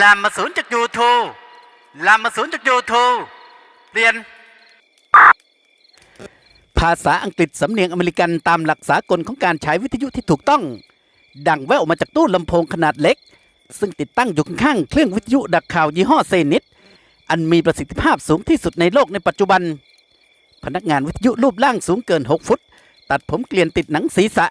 ลามมาศูนย์จากยูทูลามมาศูนย์จากยูทูเรียน ภาษาอังกฤษสำเนียงอเมริกันตามหลักสากลของการใช้วิทยุที่ถูกต้อง ดังแว่วมาจากตู้ลำโพงขนาดเล็ก ซึ่งติดตั้งอยู่ข้างๆเครื่องวิทยุดักข่าวยี่ห้อเซนิตอันมีประสิทธิภาพสูงที่สุดในโลกในปัจจุบัน พนักงานวิทยุรูปร่างสูงเกิน 6 ฟุต ตัดผมเกลียนติดหนังศีรษะ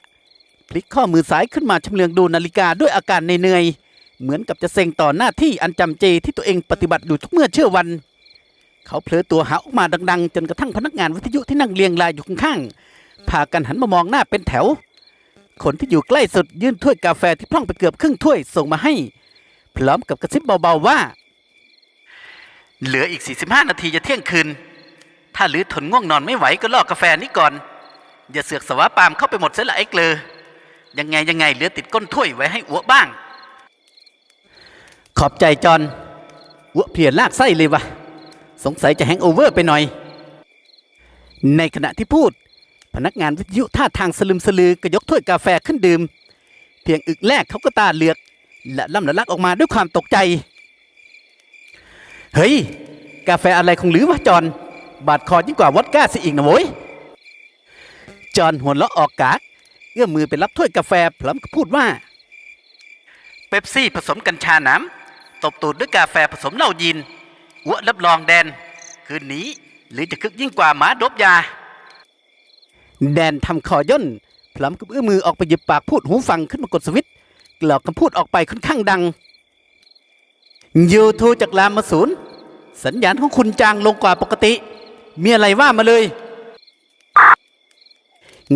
พลิกข้อมือซ้ายขึ้นมาชำเลืองดูนาฬิกาด้วยอาการเหนื่อยๆ เหมือนกับจะเซ็งต่อหน้าที่อันจำเจที่ตัวเองปฏิบัติอยู่ทุกเมื่อเชื่อวัน เขาเผลอตัวหาออกมาดัง ๆ จนกระทั่งพนักงานวิทยุที่นั่งเรียงรายอยู่ข้างๆพากันหันมามองหน้าเป็นแถว คนที่อยู่ใกล้สุดยื่นถ้วยกาแฟที่พร่องไปเกือบครึ่งถ้วยส่งมาให้ พร้อมกับกระซิบเบาๆว่า เหลืออีก 45 นาทีจะเที่ยงคืน ถ้าหรือทนง่วงนอนไม่ไหวก็ลอกกาแฟนี้ก่อน อย่าเสือกสวาปามเข้าไปหมดเสียละไอ้เกลอยังไงยังไงเหลือติดก้นถ้วยไว้ให้อ้วบ้าง ขอบใจจอนอ้วเพียรลากไส้เลยวะสงสัยจะแฮงโอเวอร์ไปหน่อย ในขณะที่พูด พนักงานวิทยุท่าทางสลึมสลือก็ยกถ้วยกาแฟขึ้นดื่ม เพียงอึกแรกเขาก็ตาเหลือก และล่ำละลักออกมาด้วยความตกใจ เฮ้ย กาแฟอะไรของหรือวะจอน บาดคอยิ่งกว่าวอดก้าสิอีกนะโว้ยจอนหัวเราะออกกากเอื้อมมือไปรับถ้วยกาแฟพร้อมกับพูดว่า เป๊ปซี่ผสมกัญชาน้ำ บตูดด้วยกาแฟผสมเหล้ายีนอ้วรับรองแดน คืนนี้หรือจะคึกยิ่งกว่าหมาดบยา แดนทำคอย่นพร้มกับเอื้อมมือออกไปหยิบปากพูดหูฟังขึ้นมากดสวิตช์กรอกคำพูดออกไปค่อนข้างดังยูทูจากลามมาศูนย์สัญญาณของคุณจางลงกว่าปกติ มีอะไรว่ามาเลย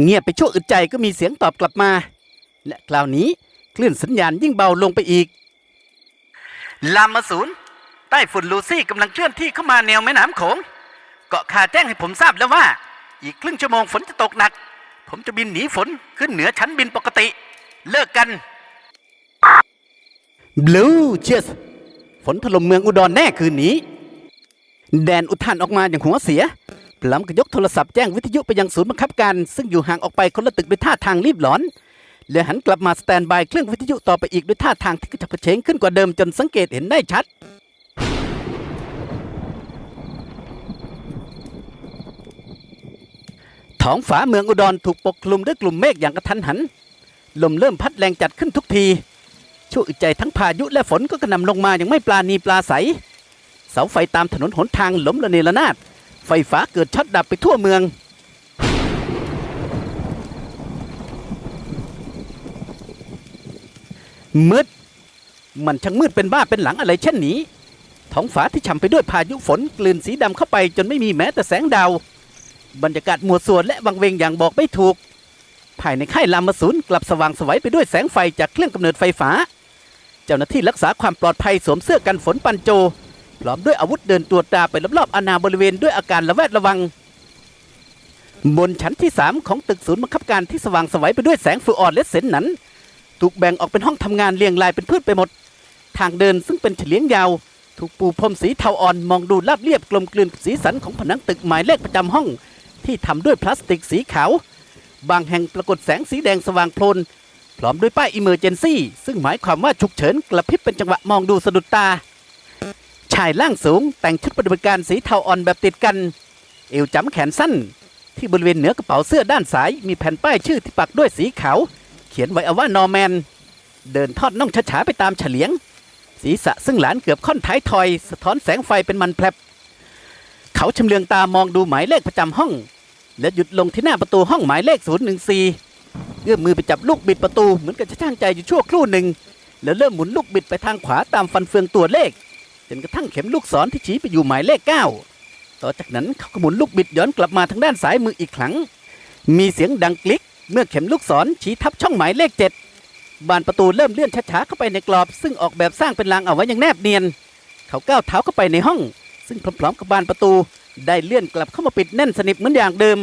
เงียบไปชั่วอึดใจก็มีเสียงตอบกลับมา และคราวนี้คลื่นสัญญาณยิ่งเบาลงไปอีก ลามมาศูนย์ใต้ฝุ่นลูซี่กำลังเคลื่อนที่เข้ามาแนวแม่น้ำโขง เกาะคาแจ้งให้ผมทราบแล้วว่า อีกครึ่งชั่วโมงฝนจะตกหนัก ผมจะบินหนีฝนขึ้นเหนือชั้นบินปกติ เลิกกัน Blue c h e s ฝนถล่มเมืองอุดรแน่คืนนี้ แดนอุทานออกมาอย่างหัวเสียพร้อมกับยกโทรศัพท์แจ้งวิทยุไปยังศูนย์บังคับการ ซึ่งอยู่ห่างออกไปคนละตึกด้วยท่าทางรีบร้อน และหันกลับมาสแตนบายเครื่องวิทยุต่อไปอีกด้วยท่าทางที่กระฉับกระเฉงขึ้นกว่าเดิมจนสังเกตเห็นได้ชัด ท้องฟ้าเมืองอุดรถูกปกคลุมด้วยกลุ่มเมฆอย่างกระทันหัน ลมเริ่มพัดแรงจัดขึ้นทุกที ชั่วอึดใจทั้งพายุและฝนก็กระหน่ำลงมาอย่างไม่ปลาณีปลาใส เสาไฟตามถนนหนทางล้มระเนระนาด ไฟฟ้าเกิดช็อตดับไปทั่วเมือง มืด มันช่างมืดเป็นบ้าเป็นหลังอะไรเช่นนี้ ท้องฟ้าที่ฉ่ำไปด้วยพายุฝนกลืนสีดำเข้าไปจนไม่มีแม้แต่แสงดาว บรรยากาศมัวส่วนและวังเวงอย่างบอกไม่ถูก ภายในค่ายลามาศูนย์กลับสว่างสวัยไปด้วยแสงไฟจากเครื่องกำเนิดไฟฟ้า เจ้าหน้าที่รักษาความปลอดภัยสวมเสื้อกันฝนปันโจ พร้อมด้วยอาวุธเดินตรวจตราไปรอบๆอาณาบริเวณด้วยอาการระแวดระวังบนชั้นที่ 3 ของตึกศูนย์บังคับการที่สว่างสวัยไปด้วยแสงฟูออนและเสนหนัน ถูกแบ่งออกเป็นห้องทำงานเรียงรายเป็นพืชไปหมด ทางเดินซึ่งเป็นเฉลียงยาว ถูกปูพรมสีเทาอ่อนมองดูราบเรียบกลมกลืนกับสีสันของผนังตึกหมายเลขประจำห้อง ที่ทำด้วยพลาสติกสีขาว บางแห่งปรากฏแสงสีแดงสว่างโพลนพร้อมด้วยป้ายอิมเมอร์เจนซี่ซึ่งหมายความว่าฉุกเฉินกระพริบเป็นจังหวะมองดูสะดุดตา ชายร่างสูงแต่งชุดปฏิบัติการสีเทาอ่อนแบบติดกัน เอวจ้ำแขนสั้น ที่บริเวณเหนือกระเป๋าเสื้อด้านซ้ายมีแผ่นป้ายชื่อที่ปักด้วยสีขาว เขียนไว้เอาว่านอร์แมน เดินทอดน่องช้าๆไปตามเฉลียง ศีรษะซึ่งหลานเกือบค่อนท้ายทอย สะท้อนแสงไฟเป็นมันแผลบเขาชำเลืองตามองดูหมายเลขประจำห้อง และหยุดลงที่หน้าประตูห้องหมายเลข 014 เอื้อมมือไปจับลูกบิดประตูเหมือนกับจะช่างใจอยู่ชั่วครู่หนึ่ง แล้วเริ่มหมุนลูกบิดไปทางขวาตามฟันเฟืองตัวเลขจนกระทั่งเข็มลูกศรที่ชี้ไปอยู่หมายเลข 9 ต่อจากนั้นเขาก็หมุนลูกบิดย้อนกลับมาทางด้านซ้ายมืออีกครั้ง มีเสียงดังกลิก เมื่อเข็มลูกศรชี้ทับช่องหมายเลข7บานประตูเริ่มเลื่อนช้าๆเข้าไปในกรอบ ซึ่งออกแบบสร้างเป็นรางเอาไว้อย่างแนบเนียน เขาก้าวเท้าเข้าไปในห้อง ซึ่งพร้อมๆกับบานประตู ได้เลื่อนกลับเข้ามาปิดแน่นสนิทเหมือนอย่างเดิม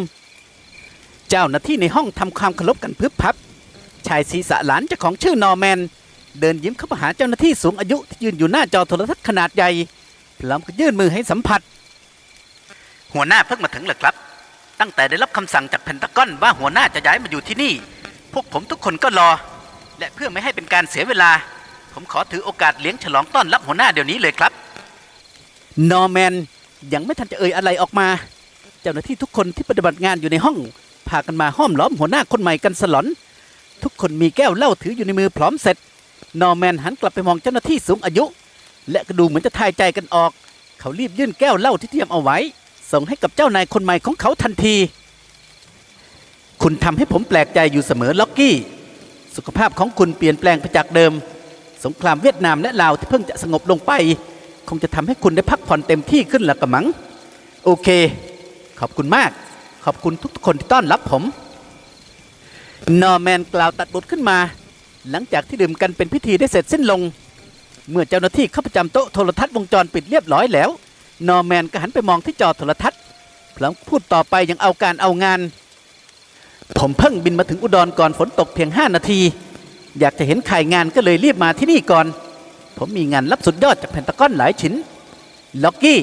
เจ้าหน้าที่ในห้องทำความเคารพกันพึบพับ ชายศีรษะหลานเจ้าของชื่อนอร์แมน เดินยิ้มเข้ามาหาเจ้าหน้าที่สูงอายุที่ยืนอยู่หน้าจอโทรทัศน์ขนาดใหญ่พร้อมกับยื่นมือให้สัมผัส หัวหน้าเพิ่งมาถึงเหรอครับ ตั้งแต่ได้รับคำสั่งจากเพนทากอนว่าหัวหน้าจะย้ายมาอยู่ที่นี่ พวกผมทุกคนก็รอ และเพื่อไม่ให้เป็นการเสียเวลา ผมขอถือโอกาสเลี้ยงฉลองต้อนรับหัวหน้าเดี๋ยวนี้เลยครับ นอร์แมนยังไม่ทันจะเอ่ยอะไรออกมา เจ้าหน้าที่ทุกคนที่ปฏิบัติงานอยู่ในห้อง พากันมาห้อมล้อมหัวหน้าคนใหม่กันสลอน ทุกคนมีแก้วเหล้าถืออยู่ในมือพร้อมเสร็จ นอร์แมนหันกลับไปมองเจ้าหน้าที่สูงอายุ และก็ดูเหมือนจะทายใจกันออก เขารีบยื่นแก้วเหล้าที่เตรียมเอาไว้ ส่งให้กับเจ้านายคนใหม่ของเขาทันที คุณทำให้ผมแปลกใจอยู่เสมอล็อกกี้ สุขภาพของคุณเปลี่ยนแปลงไปจากเดิม สงครามเวียดนามและลาวที่เพิ่งจะสงบลงไป คงจะทำให้คุณได้พักผ่อนเต็มที่ขึ้นละกระมัง โอเค ขอบคุณมาก ขอบคุณทุกๆคนที่ต้อนรับผม นอร์แมนกล่าวตัดบทขึ้นมา หลังจากที่ดื่มกันเป็นพิธีได้เสร็จสิ้นลง เมื่อเจ้าหน้าที่เข้าประจำโต๊ะโทรทัศน์วงจรปิดเรียบร้อยแล้ว นอร์แมนก็หันไปมองที่จอโทรทัศน์พลางพูดต่อไปอยังเอาการเอางาน ผมเพิ่งบินมาถึงอุดรก่อนฝนตกเพียง 5 นาที อยากจะเห็นข่ายงานก็เลยรีบมาที่นี่ก่อน ผมมีงานรับสุดยอดจากแพนตากอนหลายชิ้น ล็อกกี้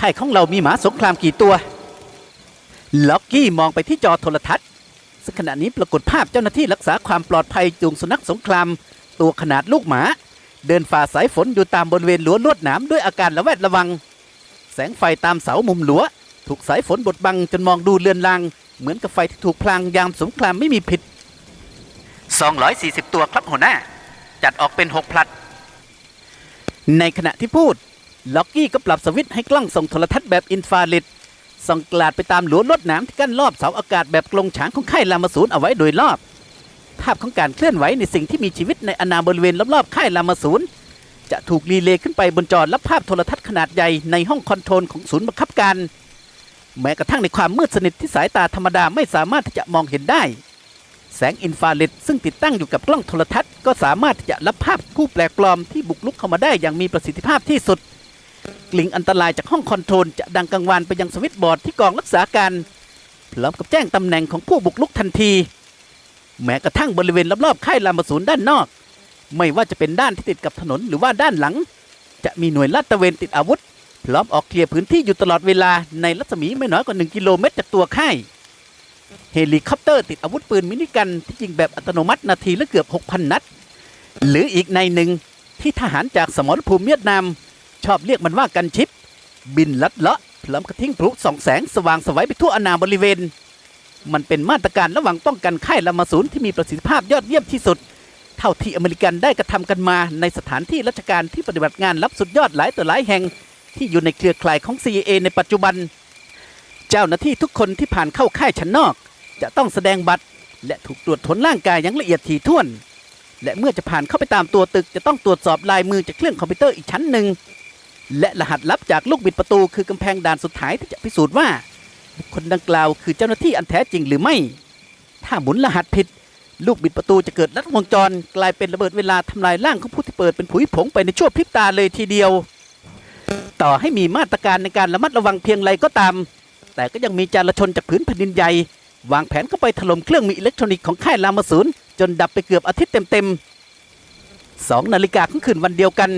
ค่ายของเรามีหมาสงครามกี่ตัว ล็อกกี้มองไปที่จอโทรทัศน์ซึ่งขณะนี้ปรากฏภาพเจ้าหน้าที่รักษาความปลอดภัยจูงสุนัขสงคราม ตัวขนาดลูกหมา เดินฝ่าสายฝนอยู่ตามบริเวณรั้วลวดหนามด้วยอาการระแวดระวัง แสงไฟตามเสามุมหลัว ถูกสายฝนบดบังจนมองดูเลือนลาง เหมือนกับไฟที่ถูกพลางยามสงครามไม่มีผิด 240 ตัวครับหัวหน้า จัดออกเป็น 6 พลัด ในขณะที่พูด ล็อกกี้ก็ปรับสวิตช์ให้กล้องส่งโทรทัศน์แบบอินฟราเรดส่องกลาดไปตามหลัวลวดหนามที่กั้นรอบเสาอากาศแบบกลงฉางของค่ายลามาศูนย์เอาไว้โดยรอบ ภาพของการเคลื่อนไหวในสิ่งที่มีชีวิตในอนาบริเวณรอบๆค่ายลามาศูนย์ จะถูกรีเลย์ขึ้นไปบนจอรับภาพโทรทัศน์ขนาดใหญ่ในห้องคอนโทรลของศูนย์บังคับการ แม้กระทั่งในความมืดสนิทที่สายตาธรรมดาไม่สามารถที่จะมองเห็นได้ แสงอินฟราเรดซึ่งติดตั้งอยู่กับกล้องโทรทัศน์ก็สามารถที่จะรับภาพผู้แปลกปลอมที่บุกลุกเข้ามาได้อย่างมีประสิทธิภาพที่สุด กลิ่งอันตรายจากห้องคอนโทรลจะดังกังวานไปยังสวิตช์บอร์ดที่กองรักษาการพร้อมกับแจ้งตำแหน่งของผู้บุกลุกทันที แม้กระทั่งบริเวณรอบๆค่ายลามาศูนด้านนอก ไม่ว่าจะเป็นด้านที่ติดกับถนนหรือว่าด้านหลัง จะมีหน่วยลาดตระเวนติดอาวุธ พร้อมออกเคลียร์พื้นที่อยู่ตลอดเวลาในรัศมีไม่น้อยกว่า 1 กิโลเมตรจากตัวค่ายเฮลิคอปเตอร์ติดอาวุธปืนมินิกันที่ยิงแบบอัตโนมัตินาทีละเกือบ 6,000 นัด หรืออีกในหนึ่งที่ทหารจากสมรภูมิเวียดนาม ชอบเรียกมันว่ากันชิป บินลัดเลาะพร้อมกระทิ้งพลุส่องแสงสว่างสวัยไปทั่วอาณาบริเวณ มันเป็นมาตรการระหว่างป้องกันค่ายลามาศูนย์ที่มีประสิทธิภาพยอดเยี่ยมที่สุด เท่าที่อเมริกันได้กระทำกันมาในสถานที่ราชการที่ปฏิบัติงานรับสุดยอดหลายต่อหลายแห่ง ที่อยู่ในเครือข่ายของ CIA ในปัจจุบัน เจ้าหน้าที่ทุกคนที่ผ่านเข้าค่ายชั้นนอก จะต้องแสดงบัตร และถูกตรวจทนร่างกายอย่างละเอียดถี่ถ้วน และเมื่อจะผ่านเข้าไปตามตัวตึก จะต้องตรวจสอบลายมือจากเครื่องคอมพิวเตอร์อีกชั้นหนึ่งและรหัสลับจากลูกบิดประตูคือกำแพงด่านสุดท้ายที่จะพิสูจน์ว่าบุคคลดังกล่าวคือเจ้าหน้าที่อันแท้จริงหรือไม่ ถ้าหมุนรหัสผิด ลูกบิดประตูจะเกิดลัดวงจร กลายเป็นระเบิดเวลาทำลายร่างของผู้ที่เปิดเป็นผุยผงไปในชั่วพริบตาเลยทีเดียว ต่อให้มีมาตรการในการระมัดระวังเพียงไรก็ตาม แต่ก็ยังมีจารชนจากผืนแผ่นดินใหญ่วางแผนเข้าไปถล่มเครื่องมีอิเล็กทรอนิกส์ของค่ายลามาศูนย์จนดับไปเกือบอาทิตย์เต็มๆสองนาฬิกาของคืนวันเดียวกัน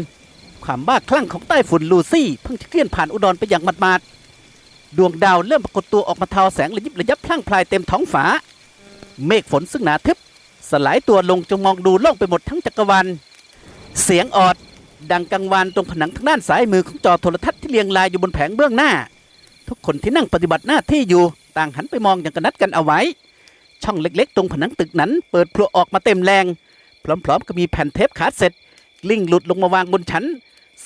ความบ้าคลั่งของใต้ฝุ่นลูซี่เพิ่งจะเคลื่อนผ่านอุดรไปอย่างหมาดดวงดาวเริ่มปรากฏตัวออกมาเทาแสงระยิบระยับพลั่งพลายเต็มท้องฟ้า เมฆฝนซึ่งหนาทึบ สลายตัวลงจงมองดูโล่งไปหมดทั้งจักรวาลเสียงออดดังกังวานตรงผนังทางด้านซ้ายมือของจอโทรทัศน์ที่เรียงรายอยู่บนแผงเบื้องหน้า ทุกคนที่นั่งปฏิบัติหน้าที่อยู่ ต่างหันไปมองอย่างกระนัดกันเอาไว้ ช่องเล็กๆ ตรงผนังตึกนั้น เปิดพลัวออกมาเต็มแรง พร้อมๆกับมีแผ่นเทปขาดเสร็จลิ้งหลุดลงมาวางบนชั้น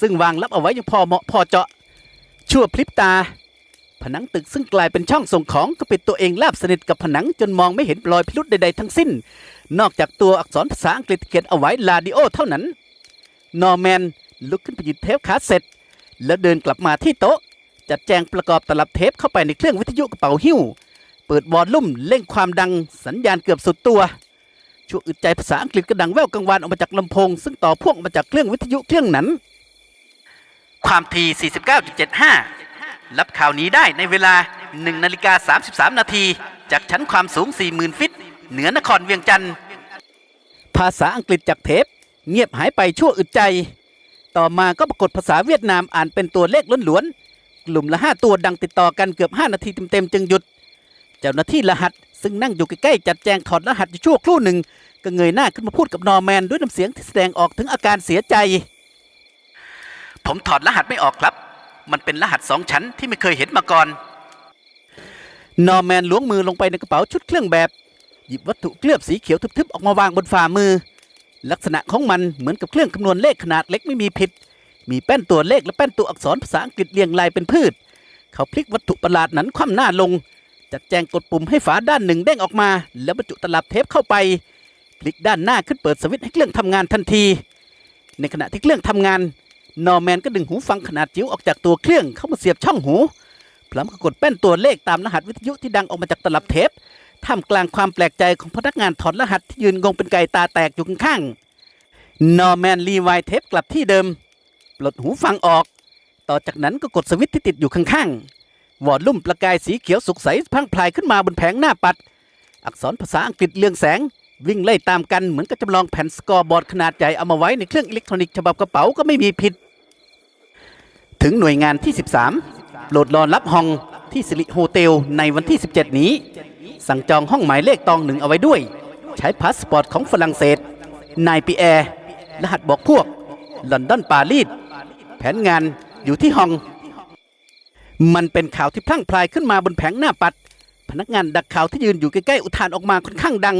ซึ่งวางรับเอาไว้อย่างพอเหมาะพอเจาะ ชั่วพลิบตา ผนังตึกซึ่งกลายเป็นช่องส่งของก็ปิดตัวเองแลบสนิทกับผนังจนมองไม่เห็นรอยพิรุษใดๆทั้งสิ้น นอกจากตัวอักษรภาษาอังกฤษเขียนเอาไว้ลาดิโอเท่านั้น นอร์แมนลุกขึ้นไปหยิบเทปคาสเซ็ตแล้วเดินกลับมาที่โต๊ะ จัดแจงประกอบตลับเทปเข้าไปในเครื่องวิทยุกระเป๋าหิ้ว เปิดวอลลุ่มเร่งความดังสัญญาณเกือบสุดตัวชั่วอึดใจภาษาอังกฤษก็ดังแว่วกังวานออกมาจากลำโพง ซึ่งต่อพ่วงออกมาจากเครื่องวิทยุเครื่องนั้น ความที่ 49.75 รับข่าวนี้ได้ในเวลา 1 นาฬิกา 33 นาที จากชั้นความสูง 40,000 ฟิต เหนือนครเวียงจันทร์ภาษาอังกฤษจากเทป เงียบหายไปชั่วอึดใจ ต่อมาก็ปรากฏภาษาเวียดนามอ่านเป็นตัวเลขล้วนๆกลุ่มละ5ตัวดังติดต่อกันเกือบ 5 นาทีเต็มๆจึงหยุด เจ้าหน้าที่รหัส ซึ่งนั่งอยู่ใกล้ๆจัดแจงถอดรหัสอยู่ชั่วครู่หนึ่งก็เงยหน้าขึ้นมาพูดกับนอร์แมนด้วยน้ำเสียงที่แสดงออกถึงอาการเสียใจ ผมถอดรหัสไม่ออกครับ มันเป็นรหัสสองชั้นที่ไม่เคยเห็นมาก่อน นอร์แมนล้วงมือลงไปในกระเป๋าชุดเครื่องแบบ หยิบวัตถุเคลือบสีเขียวทึบๆ ออกมาวางบนฝ่ามือ ลักษณะของมันเหมือนกับเครื่องคำนวณเลขขนาดเล็กไม่มีผิด มีแป้นตัวเลขและแป้นตัวอักษรภาษาอังกฤษเรียงรายเป็นพืช เขาพลิกวัตถุประหลาดนั้นคว่ำหน้าลง จัดแจงกดปุ่มให้ฝาด้านหนึ่งเด้งออกมา แล้วบรรจุตลับเทปเข้าไป พลิกด้านหน้าขึ้นเปิดสวิตช์ให้เครื่องทำงานทันที ในขณะที่เครื่องทำงาน นอร์แมนก็ดึงหูฟังขนาดจิ๋วออกจากตัวเครื่องเข้ามาเสียบช่องหูพร้อมกับกดแป้นตัวเลขตามรหัสวิทยุที่ดังออกมาจากตลับเทป ท่ามกลางความแปลกใจของพนักงานถอดรหัสที่ยืนงงเป็นไก่ตาแตกอยู่ข้างๆนอร์แมนรีไวเทปกลับที่เดิม ปลดหูฟังออก ต่อจากนั้นก็กดสวิตช์ที่ติดอยู่ข้างๆ วอลลุ่มประกายสีเขียวสุกใสพังพลายขึ้นมาบนแผงหน้าปัด อักษรภาษาอังกฤษเรืองแสง วิ่งไล่ตามกันเหมือนกับจำลองแผ่นสกอร์บอร์ดขนาดใหญ่เอามาไว้ในเครื่องอิเล็กทรอนิกส์ฉบับกระเป๋าก็ไม่มีผิด ถึงหน่วยงานที่ 13โหลดรอนรับห้องที่สิริโฮเทลในวันที่ 17 นี้ สั่งจองห้องหมายเลขตองหนึ่งเอาไว้ด้วย ใช้พาสปอร์ตของฝรั่งเศส นายปีแอร์ รหัสบอกพวก ลอนดอนปารีส แผนงานอยู่ที่ห้อง มันเป็นข่าวที่พลั่งพลายขึ้นมาบนแผงหน้าปัด พนักงานดักข่าวที่ยืนอยู่ใกล้ๆอุทานออกมาค่อนข้างดัง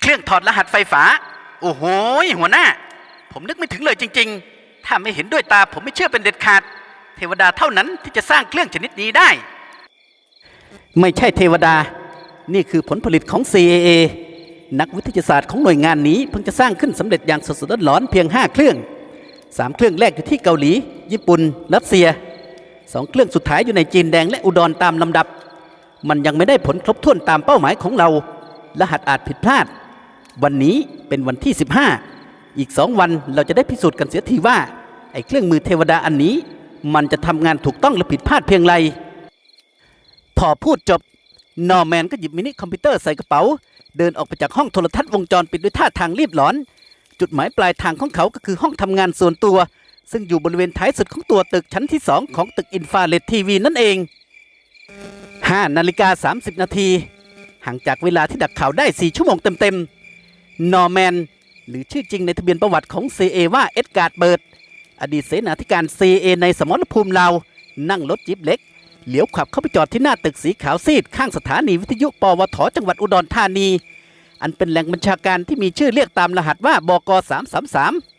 เครื่องถอดรหัสไฟฟ้า โอ้โหหัวหน้า ผมนึกไม่ถึงเลยจริง ๆ ถ้าไม่เห็นด้วยตาผมไม่เชื่อเป็นเด็ดขาด เทวดาเท่านั้นที่จะสร้างเครื่องชนิดนี้ได้ ไม่ใช่เทวดา นี่คือผลผลิตของ CAA นักวิทยาศาสตร์ของหน่วยงานนี้เพิ่งจะสร้างขึ้นสำเร็จอย่างสดๆร้อนๆเพียง 5 เครื่อง 3 เครื่องแรกอยู่ที่เกาหลี ญี่ปุ่น รัสเซีย 2 เครื่องสุดท้ายอยู่ในจีนแดงและอุดรตามลำดับ มันยังไม่ได้ผลครบถ้วนตามเป้าหมายของเรา รหัสอาจผิดพลาด วันนี้เป็นวันที่ 15 อีกสองวันเราจะได้พิสูจน์กันเสียทีว่าไอ้เครื่องมือเทวดาอันนี้ มันจะทำงานถูกต้องหรือผิดพลาดเพียงไร พอพูดจบนอร์แมนก็หยิบมินิคอมพิวเตอร์ใส่กระเป๋า เดินออกไปจากห้องโทรทัศน์วงจรปิดด้วยท่าทางรีบร้อน จุดหมายปลายทางของเขาก็คือห้องทำงานส่วนตัว ซึ่งอยู่บริเวณท้ายสุดของตัวตึกชั้นที่2ของตึกอินฟาเรดทีวีนั่นเอง5นาฬิกา30 นาทีห่างจากเวลาที่ดักข่าวได้ 4 ชั่วโมงเต็มๆ นอร์แมน หรือชื่อจริงในทะเบียนประวัติของ CA ว่าเอ็ดการ์ดเบิร์ด อดีตเสนาธิการ CA ในสมรภูมิลานั่งรถจิ๊บเล็ก เหลียวขับเข้าไปจอดที่หน้าตึกสีขาวซีดข้างสถานีวิทยุปวทจังหวัดอุดรธานี อันเป็นแหล่งบัญชาการที่มีชื่อเรียกตามรหัสว่าบก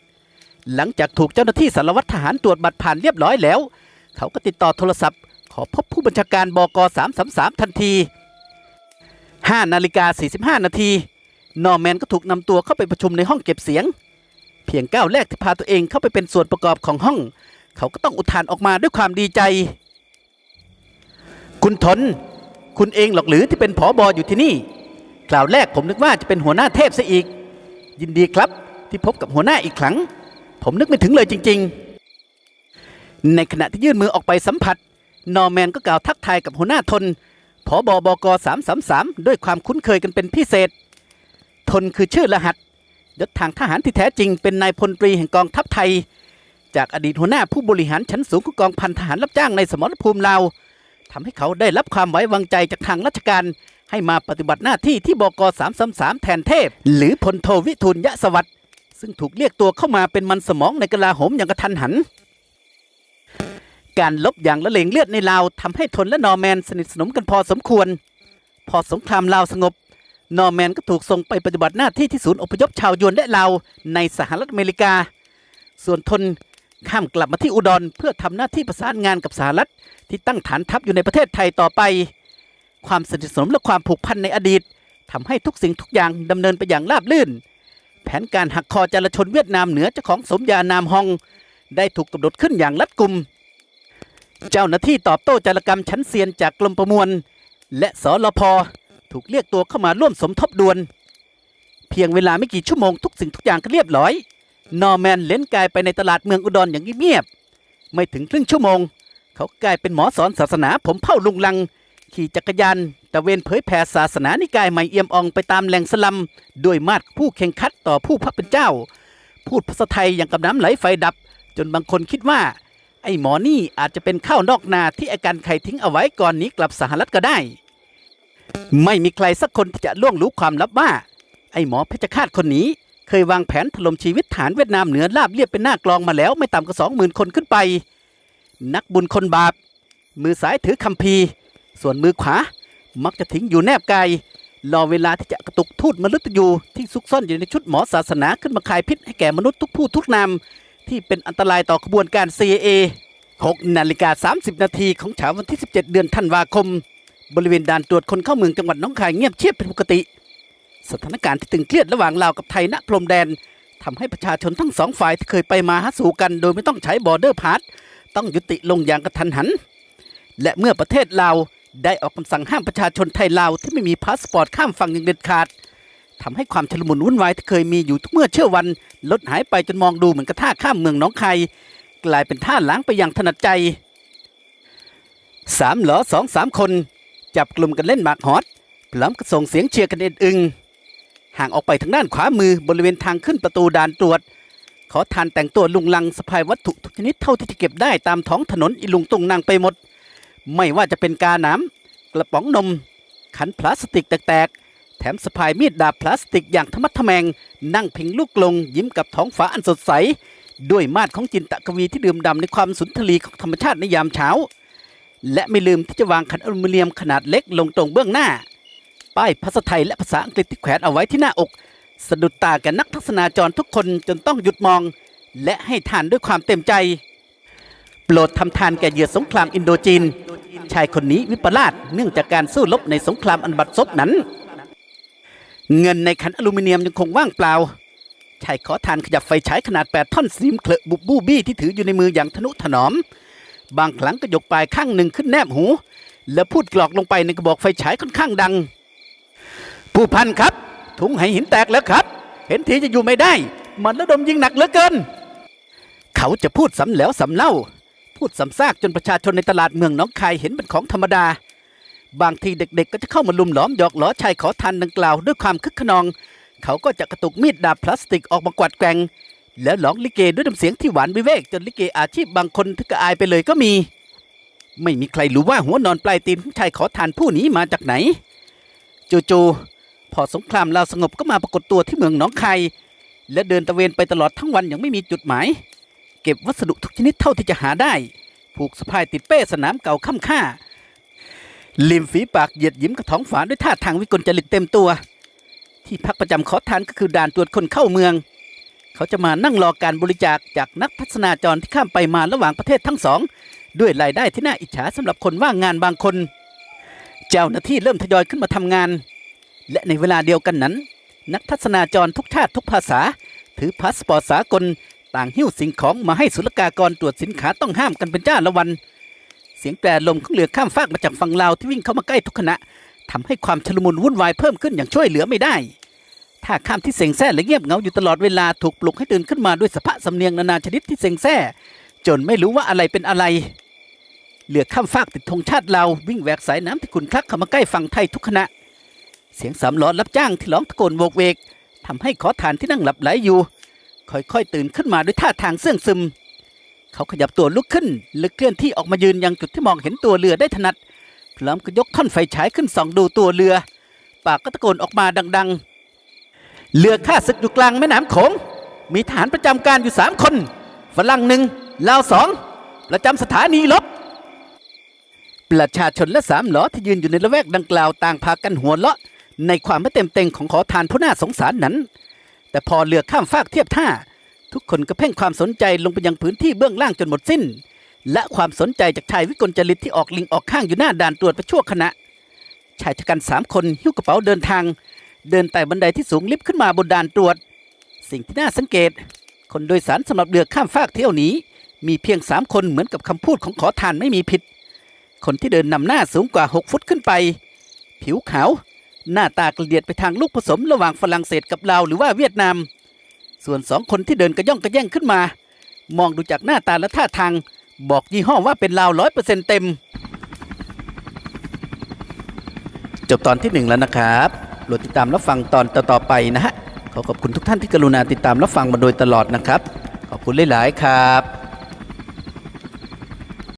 333 หลังจากถูกเจ้าหน้าที่สารวัตรทหารตรวจบัตรผ่านเรียบร้อยแล้ว เขาก็ติดต่อโทรศัพท์ ขอพบผู้บัญชาการบก333 ทันที 5 นาฬิกา 45 นาที นอร์แมนก็ถูกนำตัวเข้าไปประชุมในห้องเก็บเสียง เพียงก้าวแรกที่พาตัวเองเข้าไปเป็นส่วนประกอบของห้อง เขาก็ต้องอุทานออกมาด้วยความดีใจ คุณทน คุณเองหรอกหรือที่เป็นผอบออยู่ที่นี่คราวแรกผมนึกว่าจะเป็นหัวหน้าเทพซะอีก ยินดีครับที่พบกับหัวหน้าอีกครั้ง ผมนึกไม่ถึงเลยจริง ๆ ในขณะที่ยื่นมือออกไปสัมผัส นอร์แมนก็กล่าวทักทายกับหัวหน้าทนผอบอบก333ด้วยความคุ้นเคยกันเป็นพิเศษ ทนคือชื่อรหัสยศทางทหารที่แท้จริงเป็นนายพลตรีแห่งกองทัพไทย จากอดีตหัวหน้าผู้บริหารชั้นสูงของกองพันทหารรับจ้างในสมรภูมิลาว ทำให้เขาได้รับความไว้วางใจจากทางราชการ ให้มาปฏิบัติหน้าที่ที่บก333แทนเทพ หรือพลโทวิทูลยะสวัสดิ์ซึ่งถูกเรียกตัวเข้ามาเป็นมันสมองในกลาโหมอย่างกระทันหัน การลบอย่างละเลงเลือดในลาวทำให้ทนและนอร์แมนสนิทสนมกันพอสมควร พอสงครามลาวสงบ นอร์แมนก็ถูกส่งไปปฏิบัติหน้าที่ที่ศูนย์อพยพชาวยวนและลาวในสหรัฐอเมริกา ส่วนทน ข้ามกลับมาที่อุดรเพื่อทำหน้าที่ประสานงานกับสหรัฐที่ตั้งฐานทัพอยู่ในประเทศไทยต่อไป ความสนิทสนมและความผูกพันในอดีตทำให้ทุกสิ่งทุกอย่างดำเนินไปอย่างราบรื่น แผนการหักคอจารชนเวียดนามเหนือเจ้าของสมญานามฮอง ได้ถูกกำหนดขึ้นอย่างรัดกุม เจ้าหน้าที่ตอบโต้จารกรรมชั้นเซียนจากกรมประมวล และสลพถูกเรียกตัวเข้ามาร่วมสมทบดวน เพียงเวลาไม่กี่ชั่วโมงทุกสิ่งทุกอย่างก็เรียบร้อย นอร์แมนเล้นกายไปในตลาดเมืองอุดรอย่างเงียบๆไม่ถึงครึ่งชั่วโมง เขากลายเป็นหมอสอนศาสนา ผมเผ่าลุงลัง ขี่จักรยานตะเวนเผยแผ่ศาสนานิกายใหม่เอี่ยมอองไปตามแหล่งสลัมด้วยมาดผู้เข่งขัดต่อผู้พระเป็นเจ้า พูดภาษาไทยอย่างกับน้ำไหลไฟดับ จนบางคนคิดว่า ไอ้หมอนี่อาจจะเป็นข้าวนอกนาที่อาการไข่ทิ้งเอาไว้ก่อนหนี้กลับสหรัฐก็ได้ ไม่มีใครสักคนที่จะล่วงรู้ความลับว่า ไอ้หมอเพชฌฆาตคนนี้ เคยวางแผนถล่มชีวิตฐานเวียดนามเหนือราบเรียบเป็นหน้ากลองมาแล้วไม่ต่ำกว่าสองหมื่นคนขึ้นไป นักบุญคนบาป มือซ้ายถือคัมภีร์ ส่วนมือขวามักจะทิ้งอยู่แนบกายรอเวลาที่จะกระตุกทูตมนุษย์ยูที่ซุกซ่อนอยู่ในชุดหมอศาสนาขึ้นมาคายพิษให้แก่มนุษย์ทุกผู้ทุกนามที่เป็นอันตรายต่อขบวนการ CIA 6นาฬิกา 30 นาทีของเช้าวันที่ 17 เดือนธันวาคม บริเวณด่านตรวจคนเข้าเมืองจังหวัดน้องคายเงียบเชียบเป็นปกติ สถานการณ์ที่ตึงเครียดระหว่างลาวกับไทยณพรมแดนทำให้ประชาชนทั้งสองฝ่ายที่เคยไปมาหาสู่กัน โดยไม่ต้องใช้บอร์เดอร์พาสต้องยุติลงอย่างกระทันหัน และเมื่อประเทศลาวได้ออกคำสั่งห้ามประชาชนไทยลาวที่ไม่มีพาสปอร์ตข้ามฝั่งอย่างเด็ดขาดทำให้ความชลมุนวุ่นวายที่เคยมีอยู่ทุกเมื่อเชื่อวัน ลดหายไปจนมองดูเหมือนกระท่าข้ามเมืองหนองคายกลายเป็นท่าล้างไปอย่างถนัดใจสามหลอสองสามคน จับกลุ่มกันเล่นหมากฮอตพร้อมกับส่งเสียงเชียร์กันเอ็นอึง ห่างออกไปทางด้านขวามือบริเวณทางขึ้นประตูด่านตรวจ ขอทานแต่งตัวลุงลังสะพายวัตถุทุกชนิดเท่าที่จะเก็บได้ตามท้องถนนอิลุงตุงนางไปหมด ไม่ว่าจะเป็นกาน้ำกระป๋องนม ขันพลาสติกแตกๆ แถมสะพายมีดดาบพลาสติกอย่างธรรมัดทแมง นั่งพิงลูกลง ยิ้มกับท้องฟ้าอันสดใส ด้วยมาดของจินตะกวีที่ดื่มด่ำในความสุนทรีของธรรมชาติในยามเช้า และไม่ลืมที่จะวางขันอลูมิเนียมขนาดเล็กลงตรงเบื้องหน้า ป้ายภาษาไทยและภาษาอังกฤษที่แขวนเอาไว้ที่หน้าอก สะดุดตาแก่นักทัศนาจรทุกคนจนต้องหยุดมอง และให้ทานด้วยความเต็มใจ โปรดทำทานแก่เหยื่อสงครามอินโดจีน ชายคนนี้วิปลาสเนื่องจากการสู้รบในสงครามอันบัดซบนั้น เงินในขันอลูมิเนียมยังคงว่างเปล่าชายขอทานขยับไฟฉายขนาด 8 ท่อนสนิมเคลบุบบูบี้ที่ถืออยู่ในมืออย่างทนุถนอม บางครั้งก็ยกปลายข้างหนึ่งขึ้นแนบหู แล้วพูดกรอกลงไปในกระบอกไฟฉายค่อนข้างดัง ผู้พันครับ ถุงไหหินแตกแล้วครับ เห็นทีจะอยู่ไม่ได้ มันระดมยิงหนักเหลือเกิน เขาจะพูดสำแล้วสำเล่า พูดสำซากจนประชาชนในตลาดเมืองน้องคายเห็นเป็นของธรรมดา บางทีเด็กๆ ก็จะเข้ามาลุมหลอมหยอกล้อชายขอทานดังกล่าวด้วยความคึกขนอง เขาก็จะกระตุกมีดดาบพลาสติกออกมากวาดแกงแล้วร้องลิเกด้วยน้ำเสียงที่หวานวิเวก จนลิเกอาชีพบางคนถึงกับอายไปเลยก็มี ไม่มีใครรู้ว่าหัวนอนปลายตีนชายขอทานผู้นี้มาจากไหน จู่ๆ อสงครามลาวสงบก็มาปรากฏตัวที่เมืองหนองคายและเดินตะเวนไปตลอดทั้งวันอย่างไม่มีจุดหมาย เก็บวัสดุทุกชนิดเท่าที่จะหาได้ ผูกสะพายติดเป้สนามเก่าค่ำค่าริมฝีปากเหยียดยิ้มกับท้องฝาด้วยท่าทางวิกลจริตเต็มตัว ที่พักประจำขอทานก็คือด่านตรวจคนเข้าเมือง เขาจะมานั่งรอการบริจาคจากนักพัฒนาจรที่ข้ามไปมาระหว่างประเทศทั้งสอง ด้วยรายได้ที่น่าอิจฉาสำหรับคนว่างงานบางคน เจ้าหน้าที่เริ่มทยอยขึ้นมาทำงาน และในเวลาเดียวกันนั้น นักทัศนาจรทุกชาติทุกภาษา ถือพาสปอร์ตสากลต่างหิ้วสิ่งของมาให้ศุลกากรตรวจสินค้าต้องห้ามกันเป็นจ้าละวัน เสียงแตรลมของเรือข้ามฟากมาจากฝั่งลาวที่วิ่งเข้ามาใกล้ทุกขณะทำให้ความชลมุนวุ่นวายเพิ่มขึ้นอย่างช่วยเหลือไม่ได้ท่าข้ามที่เซ็งแซ่และเงียบเงาอยู่ตลอดเวลาถูกปลุกให้ตื่นขึ้นมาด้วยสภาพสำเนียงนานาชนิดที่เซ็งแซ่จนไม่รู้ว่าอะไรเป็นอะไร เรือข้ามฟากติดธงชาติลาววิ่งแหวกสายน้ำที่ขุนคลักเข้ามาใกล้ฝั่งไทยทุกขณะ เสียงสามล้อรับจ้างที่ร้องตะโกนโวกเวกทำให้ขอทานที่นั่งหลับไหลอยู่ ค่อยๆตื่นขึ้นมาด้วยท่าทางเสื่องซึม เขาขยับตัวลุกขึ้นและเคลื่อนที่ออกมายืนยังจุดที่มองเห็นตัวเรือได้ถนัด พร้อมกับยกท่อนไฟฉายขึ้นส่องดูตัวเรือ ปากก็ตะโกนออกมาดัง ๆ เรือข้าศึกอยู่กลางแม่น้ำโขง มีทหารประจำการอยู่สามคน ฝรั่งหนึ่งลาวสองประจำสถานีลบประชาชนและสามล้อที่ยืนอยู่ในละแวกดังกล่าวต่างพากันหัวเราะ ในความไม่เต็มเต็งของขอทานผู้น่าสงสารนั้น แต่พอเรือข้ามฟากเทียบท่า ทุกคนก็เพ่งความสนใจลงไปยังพื้นที่เบื้องล่างจนหมดสิ้น และความสนใจจากชายวิกลจริตที่ออกลิงออกข้างอยู่หน้าด่านตรวจไปชั่วขณะ ชายชะกันสามคนหิ้วกระเป๋าเดินทาง เดินไต่บันไดที่สูงลิฟต์ขึ้นมาบนด่านตรวจ สิ่งที่น่าสังเกต คนโดยสารสำหรับเรือข้ามฟากเที่ยวนี้ มีเพียงสามคนเหมือนกับคำพูดของขอทานไม่มีผิด คนที่เดินนำหน้าสูงกว่า 6 ฟุตขึ้นไป ผิวขาว หน้าตาเกระเดียดไปทางลูกผสมระหว่างฝรั่งเศสกับลาวหรือว่าเวียดนาม ส่วนสองคนที่เดินกระย่องกระแย่งขึ้นมา มองดูจากหน้าตาและท่าทาง บอกยี่ห้อว่าเป็นลาวร้อยเปอร์เซ็นต์เต็ม จบตอนที่หนึ่งแล้วนะครับโปรดติดตามรับฟังตอนต่อๆไปนะฮะ ขอขอบคุณทุกท่านที่กรุณาติดตามรับฟังมาโดยตลอดนะครับ ขอบคุณหลายๆครับ